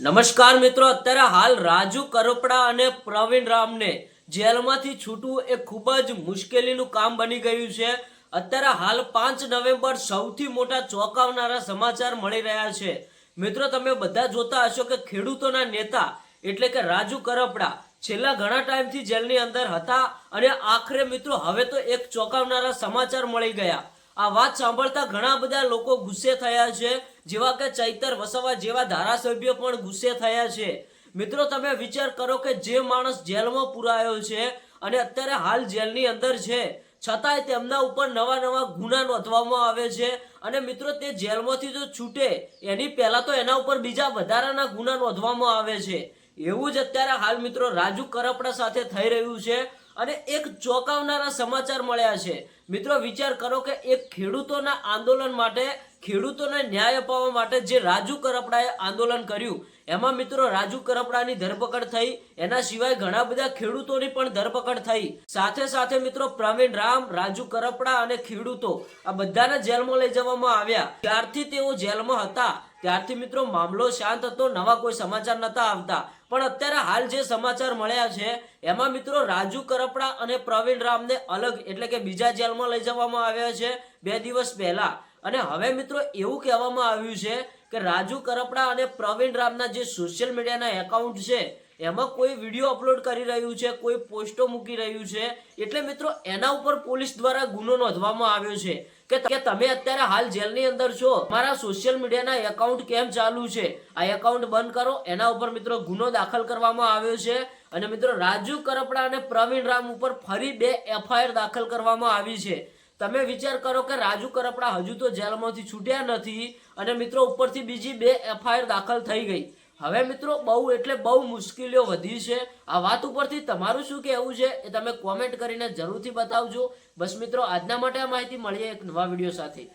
નમસ્કાર મિત્રો, અત્યારે હાલ રાજુ કરપડા અને પ્રવીણ રામને જેલમાંથી છૂટવું એ ખૂબ જ મુશ્કેલીનું કામ બની ગયું છે. અત્યારે હાલ પાંચ નવેમ્બર સૌથી મોટા ચોંકાવનારા સમાચાર મળી રહ્યા છે. મિત્રો, તમે બધા જોતા હશો કે ખેડૂતોના નેતા એટલે કે રાજુ કરપડા છેલ્લા ઘણા ટાઈમથી જેલની અંદર હતા અને આખરે મિત્રો, હવે તો એક ચોંકાવનારા સમાચાર મળી ગયા. આ વાત સાંભળતા ઘણા બધા લોકો ગુસ્સે થયા છે, જેવા કે ચૈતર વસાવા જેવા ધારાસભ્યો પણ ગુસ્સે થયા છે. મિત્રો, તમે વિચાર કરો કે જે માણસ જેલમાં પુરાયો છે અને અત્યારે હાલ જેલની અંદર છે, છતાંય તેમના ઉપર નવા નવા ગુના નોંધવામાં આવે છે અને મિત્રો, તે જેલમાંથી જો છૂટે, એની પહેલા તો એના ઉપર બીજા વધારાના ગુના નોંધવામાં આવે છે. એવું જ અત્યારે હાલ મિત્રો, રાજુ કરપડા સાથે થઈ રહ્યું છે અને એક ચોંકાવનારા સમાચાર મળ્યા છે. મિત્રો, વિચાર કરો કે એક ખેડૂતોના આંદોલન માટે, ખેડૂતોને ન્યાય અપાવવા માટે જે રાજુ કરપડાએ આંદોલન કર્યું, એમાં મિત્રો રાજુ કરપડાની ધરપકડ થઈ, એના સિવાય ઘણા બધા ખેડૂતોની પણ ધરપકડ થઈ. સાથે સાથે મિત્રો, પ્રવીણ રામ, રાજુ કરપડા અને ખેડૂતો આ બધાને જેલમાં લઈ જવામાં આવ્યા. ત્યારથી તેઓ જેલમાં હતા. ત્યારથી મિત્રો, મામલો શાંત હતો, નવા કોઈ સમાચાર નતા આવતા. પણ અત્યારે હાલ જે સમાચાર મળ્યા છે, એમાં મિત્રો, રાજુ કરપડા અને પ્રવીણ રામને અલગ એટલે કે બીજા જેલમાં લઈ જવામાં આવ્યા છે બે દિવસ પહેલા. અને હવે મિત્રો એવું કહેવામાં આવ્યું છે કે રાજુ કરપડા અને પ્રવીણ રામના જે સોશિયલ મીડિયાના એકાઉન્ટ છે એમાં કોઈ વીડિયો અપલોડ કરી રહ્યું છે, કોઈ પોસ્ટો મૂકી રહ્યું છે. એટલે મિત્રો, એના ઉપર પોલીસ દ્વારા ગુનો નોંધવામાં આવ્યો છે કે તમે અત્યારે હાલ જેલની અંદર છો. મારા સોશિયલ મીડિયાના એકાઉન્ટ કેમ ચાલુ છે? આ એકાઉન્ટ બંધ કરો. એના ઉપર મિત્રો ગુનો દાખલ કરવામાં આવ્યો છે. અને મિત્રો, રાજુ કરપડા અને પ્રવીણ રામ ઉપર ફરી બે એફઆઈઆર દાખલ કરવામાં આવી છે. તમે વિચાર કરો કે રાજુ કરપડા હજુ તો જેલમાંથી છૂટ્યા નથી અને મિત્રો, ઉપરથી બીજી બે એફઆઈઆર દાખલ થઈ ગઈ. હવે મિત્રો, બહુ એટલે બહુ મુશ્કેલીઓ વધી છે. આ વાત ઉપરથી તમારું શું કહેવું છે એ તમે કોમેન્ટ કરીને જરૂરથી બતાવજો. બસ મિત્રો, આજના માટે આ માહિતી મળીએ એક નવા વીડિયો સાથે.